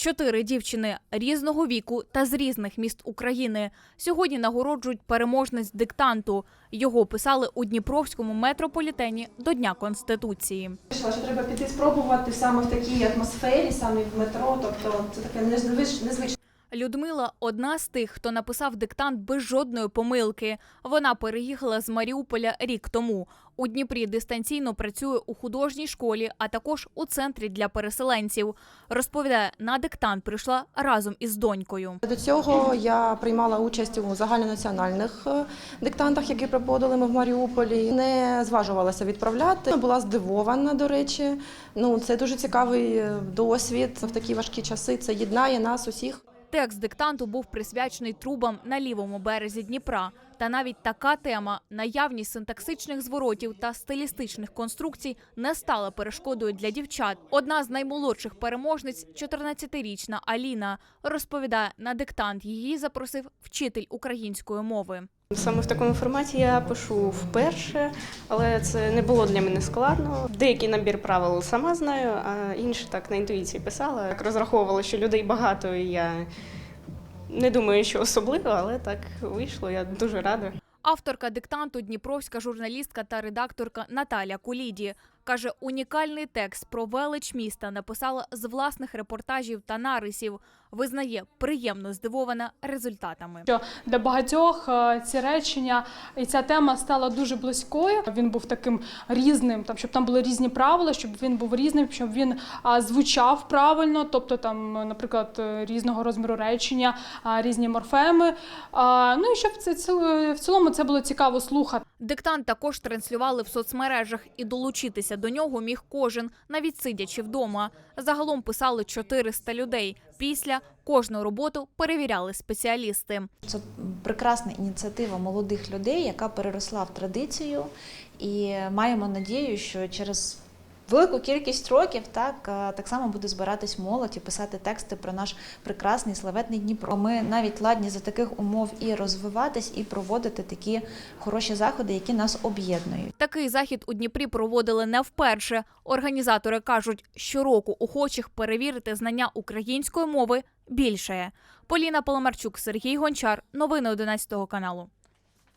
Чотири дівчини різного віку та з різних міст України сьогодні нагороджують переможниць диктанту. Його писали у Дніпровському метрополітені до Дня Конституції. Що треба піти спробувати саме в такій атмосфері, саме в метро. Тобто це таке незвич- незвичне. Людмила одна з тих, хто написав диктант без жодної помилки. Вона переїхала з Маріуполя рік тому. У Дніпрі дистанційно працює у художній школі, а також у центрі для переселенців. Розповідає, на диктант прийшла разом із донькою. До цього я приймала участь у загальнонаціональних е, диктантах, які проводили ми в Маріуполі. Не зважувалася відправляти. Була здивована, до речі. Ну це дуже цікавий е, досвід в такі важкі часи. Це єднає нас усіх. Текст диктанту був присвячений трубам на лівому березі Дніпра. Та навіть така тема наявність синтаксичних зворотів та стилістичних конструкцій не стала перешкодою для дівчат. Одна з наймолодших переможниць, 14-річна Аліна, розповідає на диктант. Її запросив вчитель української мови. Саме в такому форматі я пишу вперше, але це не було для мене складно. Деякий набір правил сама знаю, а інші так на інтуїції писала. Так розраховувала, що людей багато, і я не думаю, що особливо, але так вийшло. Я дуже рада. Авторка диктанту Дніпровська журналістка та редакторка Наталя Куліді каже, унікальний текст про велич міста написала з власних репортажів та нарисів. Визнає, приємно здивована результатами. що для багатьох е, ці речення і ця тема стала дуже близькою. Він був таким різним, там щоб там були різні правила, щоб він був різним, щоб він звучав правильно, тобто там, наприклад, е, різного розміру речення, різні морфеми. Ну і щоб це в цілому це було цікаво слухати. Диктант також транслювали в соцмережах, і долучитися до нього міг кожен, навіть сидячи вдома. Загалом писали 400 людей. Після кожну роботу перевіряли спеціалісти. Це прекрасна ініціатива молодих людей, яка переросла в традицію, і маємо надію, що через велику кількість років так, е, так само буде збиратись молодь і писати тексти про наш прекрасний славетний Дніпро. Ми навіть ладні за таких умов і розвиватись, і проводити такі хороші заходи, які нас об'єднують. Такий захід у Дніпрі проводили не вперше. Організатори кажуть, щороку охочих перевірити знання української мови більше. Поліна Поломарчук, Сергій Гончар. Новини 11 каналу.